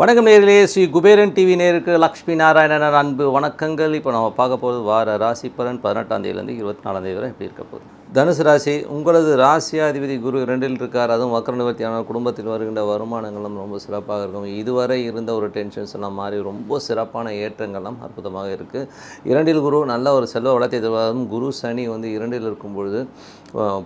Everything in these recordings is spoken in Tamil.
வணக்கம் நேர்களே ஸ்ரீ குபேரன் டிவி நேருக்கு லக்ஷ்மி நாராயணன் அன்பு வணக்கங்கள். இப்போ நம்ம பார்க்க போகிறது வார ராசி பலன் பதினெட்டாம் தேதியிலேருந்து இருபத்தி நாலாம் தேதி வரை எப்படி இருக்க போகுது? தனுசு ராசி உங்களது ராசியாதிபதி குரு இரண்டில் இருக்கார். அதுவும் வக்கர நிவர்த்தியான குடும்பத்தில் வருகின்ற வருமானங்களும் ரொம்ப சிறப்பாக இருக்கும். இதுவரை இருந்த ஒரு டென்ஷன்ஸ் எல்லாம் மாறி ரொம்ப சிறப்பான ஏற்றங்கள்லாம் அற்புதமாக இருக்குது இரண்டில் குரு நல்ல ஒரு செல்வ வளத்தை தருவதும் குரு சனி வந்து இரண்டில் இருக்கும் பொழுது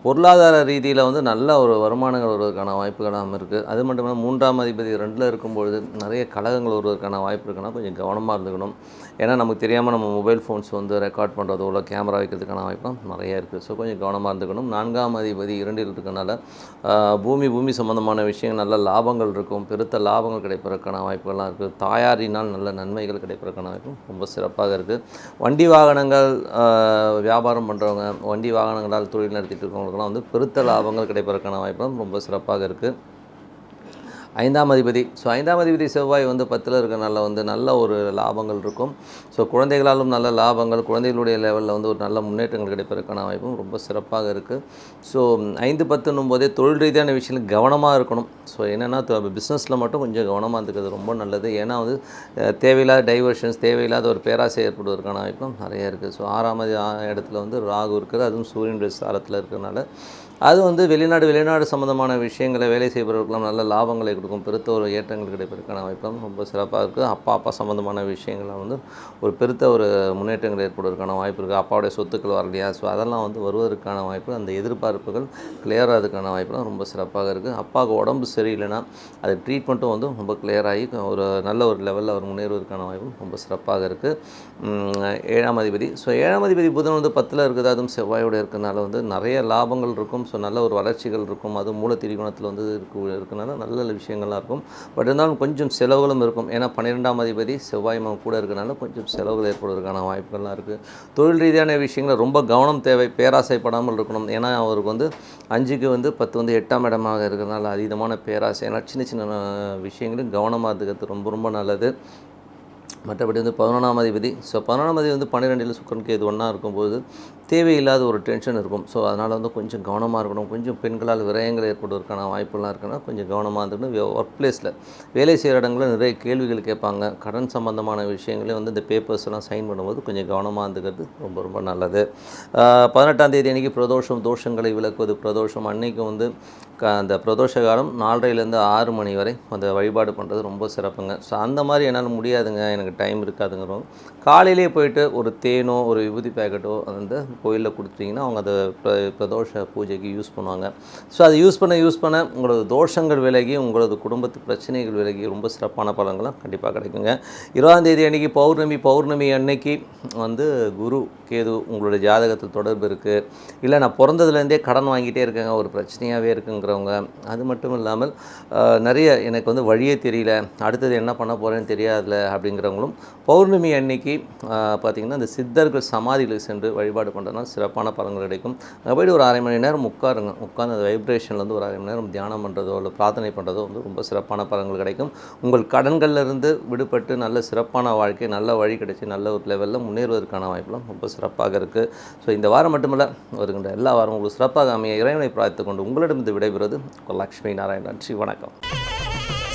பொருளாதார ரீதியில் வந்து நல்ல ஒரு வருமானங்கள் வருவதற்கான வாய்ப்புகளாகவும் இருக்குது அது மட்டும் இல்லாமல் மூன்றாம் அதிபதி ரெண்டில் இருக்கும்பொழுது நிறைய கழகங்கள் வருவதற்கான வாய்ப்பு இருக்குன்னா கொஞ்சம் கவனமாக இருந்துக்கணும். ஏன்னா நமக்கு தெரியாமல் நம்ம மொபைல் ஃபோன்ஸ் வந்து ரெக்கார்ட் பண்ணுறதோ இல்லை கேமரா வைக்கிறதுக்கான வாய்ப்பும் நிறைய இருக்குது ஸோ கொஞ்சம் கவனம் கவனமாக இருந்துக்கணும். நான்காம் அதிபதி இரண்டில் இருக்கனால பூமி பூமி சம்மந்தமான விஷயங்கள் நல்ல லாபங்கள் இருக்கும். பெருத்த லாபங்கள் கிடைப்பதற்கான வாய்ப்புகள்லாம் இருக்குது தாயாரினால் நல்ல நன்மைகள் கிடைப்பதற்கான வாய்ப்பும் ரொம்ப சிறப்பாக இருக்குது வண்டி வாகனங்கள் வியாபாரம் பண்ணுறவங்க வண்டி வாகனங்களால் தொழில் நடத்திட்டு இருக்கவங்களுக்குலாம் வந்து பெருத்த லாபங்கள் கிடைப்பதற்கான வாய்ப்பும் ரொம்ப சிறப்பாக இருக்குது ஐந்தாம் அதிபதி. ஸோ ஐந்தாம் அதிபதி செவ்வாய் வந்து பத்தில் இருக்கனால வந்து நல்ல ஒரு லாபங்கள் இருக்கும். ஸோ குழந்தைகளாலும் நல்ல லாபங்கள் குழந்தைகளுடைய லெவலில் வந்து ஒரு நல்ல முன்னேற்றங்கள் கிடைப்பதற்கான வாய்ப்பும் ரொம்ப சிறப்பாக இருக்குது ஸோ ஐந்து பத்துன்னும் போதே தொழில் ரீதியான விஷயங்கள் கவனமாக இருக்கணும். ஸோ என்னென்னா பிஸ்னஸில் மட்டும் கொஞ்சம் கவனமாக இருந்துக்கிறது ரொம்ப நல்லது. ஏன்னா வந்து தேவையில்லாத டைவர்ஷன்ஸ் தேவையில்லாத ஒரு பேராசை ஏற்படுவதற்கான வாய்ப்பும் நிறைய இருக்குது ஸோ ஆறாம் இடத்துல வந்து ராகு இருக்குது. அதுவும் சூரியனுடைய சாரத்தில் இருக்கிறனால அது வந்து வெளிநாடு வெளிநாடு சம்மந்தமான விஷயங்களை வேலை செய்பவர்களுக்கெல்லாம் நல்ல லாபங்களை கொடுக்கும். பெருத்த ஒரு ஏற்றங்கள் கிடைப்பதற்கான வாய்ப்பும் ரொம்ப சிறப்பாக இருக்குது அப்பா அப்பா சம்மந்தமான விஷயங்கள்லாம் வந்து ஒரு பெருத்த ஒரு முன்னேற்றங்கள் ஏற்படுவதற்கான வாய்ப்பு இருக்குது அப்பாவுடைய சொத்துக்கள் வரலையா? ஸோ அதெல்லாம் வந்து வருவதற்கான வாய்ப்பு அந்த எதிர்பார்ப்புகள் கிளியராகிறதுக்கான வாய்ப்புலாம் ரொம்ப சிறப்பாக இருக்குது அப்பாவுக்கு உடம்பு சரியில்லைன்னா அது ட்ரீட்மெண்ட்டும் வந்து ரொம்ப கிளியராகி ஆகி ஒரு நல்ல ஒரு லெவலில் அவர் முன்னேறுவதற்கான வாய்ப்பும் ரொம்ப சிறப்பாக இருக்குது ஏழாம் அதிபதி. ஸோ ஏழாம் அதிபதி புதன் வந்து பத்தில் இருக்குது. அதுவும் செவ்வாயோடு இருக்கிறனால வந்து நிறைய லாபங்கள் இருக்கும். ஸோ நல்ல ஒரு வளர்ச்சிகள் இருக்கும். அது மூல திரிகோணத்தில் வந்து இருக்கு இருக்கனால நல்ல நல்ல விஷயங்கள்லாம் இருக்கும் பட் இருந்தாலும் கொஞ்சம் செலவுகளும் இருக்கும். ஏன்னா பன்னிரெண்டாம் அதிபதி செவ்வாய் மகம் கூட இருக்கிறனால கொஞ்சம் செலவுகள் ஏற்படுவதற்கான வாய்ப்புகள்லாம் இருக்குது தொழில் ரீதியான விஷயங்களில் ரொம்ப கவனம் தேவை. பேராசைப்படாமல் இருக்கணும். ஏன்னா அவருக்கு வந்து அஞ்சுக்கு வந்து பத்து வந்து எட்டாம் இடமாக இருக்கிறனால அதீதமான பேராசை. ஏன்னா சின்ன சின்ன விஷயங்களும் கவனமாக இருக்கிறது ரொம்ப ரொம்ப நல்லது. மற்றபடி வந்து பதினொன்றாம் அதிபதி. ஸோ பதினொன்றாம் அதிபதி வந்து பன்னிரெண்டில் சுக்கரன் கேது ஒன்றா இருக்கும்போது தேவையில்லாத ஒரு டென்ஷன் இருக்கும். ஸோ அதனால் வந்து கொஞ்சம் கவனமாக இருக்கணும். கொஞ்சம் பெண்களால் விரயங்கள் ஏற்படுவதற்கான வாய்ப்புலாம் இருக்குன்னா கொஞ்சம் கவனமாக இருந்துக்கணும். ஒர்க் பிளேஸில் வேலை செய்கிற இடங்களில் நிறைய கேள்விகள் கேட்பாங்க. கடன் சம்பந்தமான விஷயங்களே வந்து இந்த பேப்பர்ஸ் எல்லாம் சைன் பண்ணும்போது கொஞ்சம் கவனமாக இருந்துக்கிறது ரொம்ப ரொம்ப நல்லது. பதினெட்டாம் தேதி அன்றைக்கி பிரதோஷம் தோஷங்களை விளக்குவது. பிரதோஷம் அன்னைக்கு வந்து க அந்த பிரதோஷ காலம் நாலரைலேருந்து ஆறு மணி வரை அந்த வழிபாடு பண்ணுறது ரொம்ப சிறப்புங்க. ஸோ அந்த மாதிரி என்னால் முடியாதுங்க. எனக்கு டைம் இருக்காதுங்கிறவங்க காலையிலே போயிட்டு ஒரு தேனோ ஒரு விபூதி பேக்கெட்டோ வந்து கோயிலில் கொடுத்துட்டிங்கன்னா அவங்க அதை பிர- பிரதோஷ பூஜைக்கு யூஸ் பண்ணுவாங்க. ஸோ அதை யூஸ் பண்ண யூஸ் பண்ண உங்களது தோஷங்கள் விலகி உங்களது குடும்பத்து பிரச்சனைகள் விலகி ரொம்ப சிறப்பான பலன்கள்லாம் கண்டிப்பாக கிடைக்குங்க. இருபதாம் தேதி பௌர்ணமி பௌர்ணமி அன்னைக்கு வந்து குரு கேது உங்களுடைய ஜாதகத்தில் தொடர்பு இருக்குது இல்லை நான் பிறந்ததுலேருந்தே கடன் வாங்கிட்டே இருக்கேங்க ஒரு பிரச்சனையாகவே இருக்குங்கிறவங்க. அது மட்டும் இல்லாமல் நிறைய எனக்கு வந்து வழியே தெரியல. அடுத்தது என்ன பண்ண போகிறேன்னு தெரியாதுல அப்படிங்கிறவங்களும் பௌர்ணமி அன்னைக்கு பார்த்திங்கன்னா இந்த சித்தர்கள் சமாதிகளுக்கு சென்று வழிபாடு பண்ணுறதுனா சிறப்பான பலன்கள் கிடைக்கும். அங்கே போய்ட்டு ஒரு அரை மணி நேரம் உட்காருங்க. உட்கார்ந்து அந்த வைப்ரேஷன்லேருந்து ஒரு அரை மணி நேரம் தியானம் பண்ணுறதோ இல்லை பிரார்த்தனை பண்ணுறதோ வந்து ரொம்ப சிறப்பான பலன்கள் கிடைக்கும். உங்கள் கடன்கள்லேருந்து விடுபட்டு நல்ல சிறப்பான வாழ்க்கை நல்ல வழி கிடைச்சி நல்ல ஒரு லெவலில் முன்னேறுவதற்கான வாய்ப்புலாம் ரொம்ப சிறப்பாக இருக்குது ஸோ இந்த வாரம் மட்டுமல்ல வருகின்ற எல்லா வாரமும் உங்களுக்கு சிறப்பாக அமைய இறைவனை பிரார்த்து கொண்டு உங்களிடமிருந்து விடைபெறுவது லக்ஷ்மி நாராயணன். நன்றி வணக்கம்.